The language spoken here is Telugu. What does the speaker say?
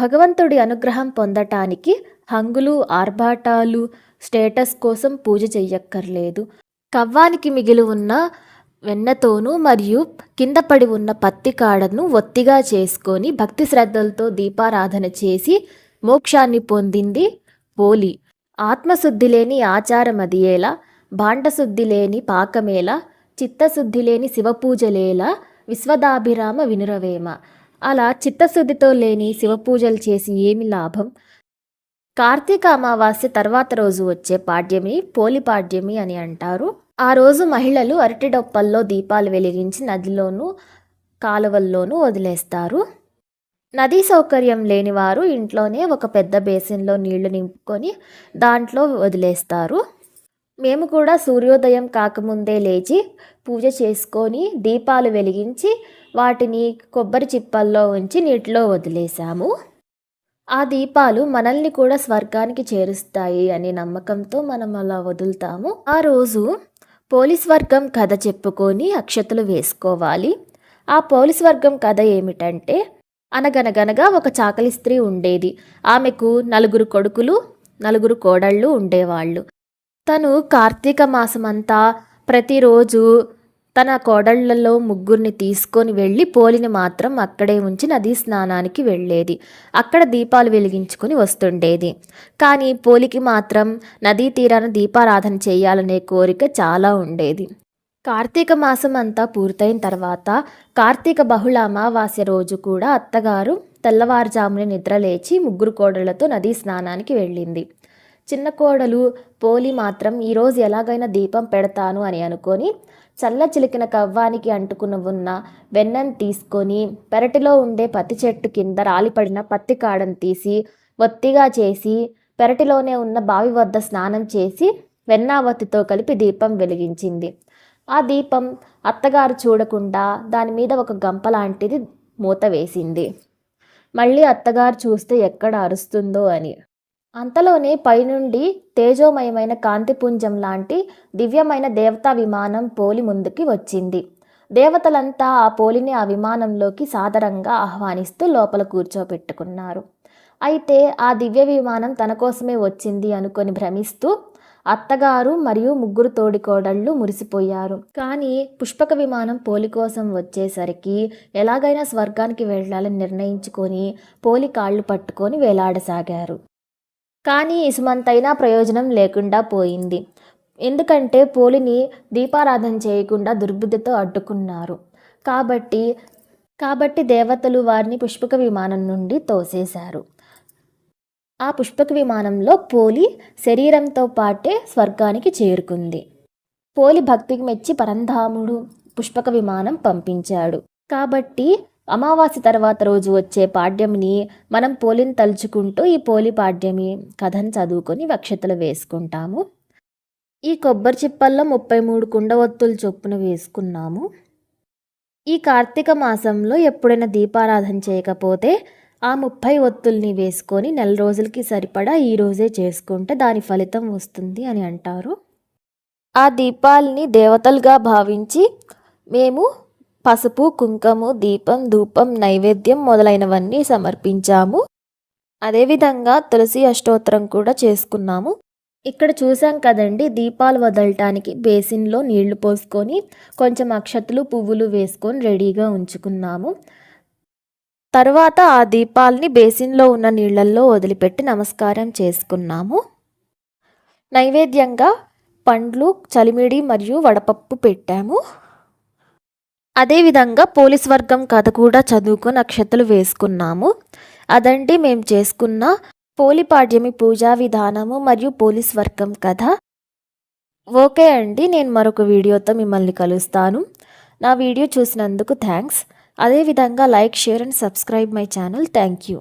భగవంతుడి అనుగ్రహం పొందటానికి హంగులు ఆర్భాటాలు స్టేటస్ కోసం పూజ చెయ్యక్కర్లేదు. కవ్వానికి మిగిలి ఉన్న వెన్నతోనూ మరియు కింద పడి ఉన్న పత్తి కాడను ఒత్తిగా చేసుకొని భక్తి శ్రద్ధలతో దీపారాధన చేసి మోక్షాన్ని పొందింది పోలి ఆత్మశుద్ధి లేని ఆచారం అదియేలా భాండశుద్ధి లేని పాకమేలా చిత్తశుద్ధి లేని శివపూజలేలా విశ్వదాభిరామ వినురవేమ. అలా చిత్తశుద్ధితో లేని శివపూజలు చేసి ఏమి లాభం? కార్తీక అమావాస్య తర్వాత రోజు వచ్చే పాడ్యమి పోలి పాడ్యమి అని అంటారు. ఆ రోజు మహిళలు అరటిడొప్పల్లో దీపాలు వెలిగించి నదిలోనూ కాలువల్లోనూ వదిలేస్తారు. నదీ సౌకర్యం లేని వారు ఇంట్లోనే ఒక పెద్ద బేసిన్లో నీళ్ళు నింపుకొని దాంట్లో వదిలేస్తారు. మేము కూడా సూర్యోదయం కాకముందే లేచి పూజ చేసుకొని దీపాలు వెలిగించి వాటిని కొబ్బరి చిప్పల్లో ఉంచి నీటిలో వదిలేసాము ఆ దీపాలు మనల్ని కూడా స్వర్గానికి చేరుస్తాయి అనే నమ్మకంతో మనం అలా వదులుతాము. ఆ రోజు పోలీస్ వర్గం కథ చెప్పుకొని అక్షతలు వేసుకోవాలి. ఆ పోలీస్ వర్గం కథ ఏమిటంటే అనగనగనగా ఒక చాకలి స్త్రీ ఉండేది. ఆమెకు నలుగురు కొడుకులు నలుగురు కోడళ్ళు ఉండేవాళ్ళు. తను కార్తీక మాసమంతా ప్రతిరోజు తన కోడళ్ళలో ముగ్గురిని తీసుకొని వెళ్ళి పోలిని మాత్రం అక్కడే ఉంచి నదీ స్నానానికి వెళ్ళేది. అక్కడ దీపాలు వెలిగించుకొని వస్తుండేది. కానీ పోలికి మాత్రం నదీ తీరాన దీపారాధన చేయాలనే కోరిక చాలా ఉండేది. కార్తీక మాసం అంతా పూర్తయిన తర్వాత కార్తీక బహుళ అమావాస్య రోజు కూడా అత్తగారు తెల్లవారుజామునే నిద్రలేచి ముగ్గురు కోడళ్ళతో నదీ స్నానానికి వెళ్ళింది. చిన్న కోడలు పోలి మాత్రం ఈరోజు ఎలాగైనా దీపం పెడతాను అని అనుకొని చల్ల చిలికిన కవ్వానికి అంటుకుని ఉన్న వెన్నను తీసుకొని పెరటిలో ఉండే పత్తి చెట్టు కింద రాలిపడిన పత్తి కాడను తీసి ఒత్తిగా చేసి పెరటిలోనే ఉన్న బావి వద్ద స్నానం చేసి వెన్నావత్తితో కలిపి దీపం వెలిగించింది. ఆ దీపం అత్తగారు చూడకుండా దాని మీద ఒక గంప లాంటిది మూత వేసింది. మళ్ళీ అత్తగారు చూస్తే ఎక్కడ అరుస్తుందో అని అంతలోనే పైనుండి తేజోమయమైన కాంతిపుంజం లాంటి దివ్యమైన దేవతా విమానం పోలి ముందుకి వచ్చింది. దేవతలంతా ఆ పోలిని ఆ విమానంలోకి సాదరంగా ఆహ్వానిస్తూ లోపల కూర్చోపెట్టుకున్నారు. అయితే ఆ దివ్య విమానం తన కోసమే వచ్చింది అనుకొని భ్రమిస్తూ అత్తగారు మరియు ముగ్గురు తోడికోడళ్ళు మురిసిపోయారు. కానీ పుష్పక విమానం పోలి కోసం వచ్చేసరికి ఎలాగైనా స్వర్గానికి వెళ్ళాలని నిర్ణయించుకొని పోలి కాళ్ళు పట్టుకొని వేలాడసాగారు. కానీ ఇసుమంతైనా ప్రయోజనం లేకుండా పోయింది. ఎందుకంటే పోలిని దీపారాధన చేయకుండా దుర్బుద్ధితో అడ్డుకున్నారు. కాబట్టి కాబట్టి దేవతలు వారిని పుష్పక విమానం నుండి తోసేశారు. ఆ పుష్పక విమానంలో పోలి శరీరంతో పాటే స్వర్గానికి చేరుకుంది. పోలి భక్తికి మెచ్చి పరంధాముడు పుష్పక విమానం పంపించాడు. కాబట్టి అమావాస్య తర్వాత రోజు వచ్చే పాడ్యమిని మనం పోలిని తలుచుకుంటూ ఈ పోలి పాడ్యమి కథను చదువుకొని వక్షతలు వేసుకుంటాము. ఈ కొబ్బరి చిప్పల్లో ముప్పై మూడు కుండ ఒత్తులు చొప్పున వేసుకున్నాము. ఈ కార్తీక మాసంలో ఎప్పుడైనా దీపారాధన చేయకపోతే ఆ ముప్పై ఒత్తుల్ని వేసుకొని నెల రోజులకి సరిపడా ఈ రోజే చేసుకుంటే దాని ఫలితం వస్తుంది అని అంటారు. ఆ దీపాలని దేవతలుగా భావించి మేము పసుపు కుంకము దీపం ధూపం నైవేద్యం మొదలైనవన్నీ సమర్పించాము. అదేవిధంగా తులసి అష్టోత్తరం కూడా చేసుకున్నాము. ఇక్కడ చూసాం కదండి దీపాలు వదలటానికి బేసిన్లో నీళ్ళు పోసుకొని కొంచెం అక్షతలు పువ్వులు వేసుకొని రెడీగా ఉంచుకున్నాము. తర్వాత ఆ దీపాలని బేసిన్లో ఉన్న నీళ్ళల్లో వదిలిపెట్టి నమస్కారం చేసుకున్నాము. నైవేద్యంగా పండ్లు చలిమిడి మరియు వడపప్పు పెట్టాము. అదేవిధంగా పోలీస్ వర్గం కథ కూడా చదువుకొని నక్షత్రాలు వేసుకున్నాము. అదండి మేము చేసుకున్న పోలిపాడ్యమి పూజా విధానము మరియు పోలీస్ వర్గం కథ. ఓకే అండి నేను మరొక వీడియోతో మిమ్మల్ని కలుస్తాను. నా వీడియో చూసినందుకు థ్యాంక్స్. అదేవిధంగా like share and subscribe my channel. Thank you.